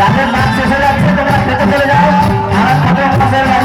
যাদের মাছ শেষ হয়ে যাচ্ছে তোমরা খেতে চলে যাও। আর খবরের মাছের মাছ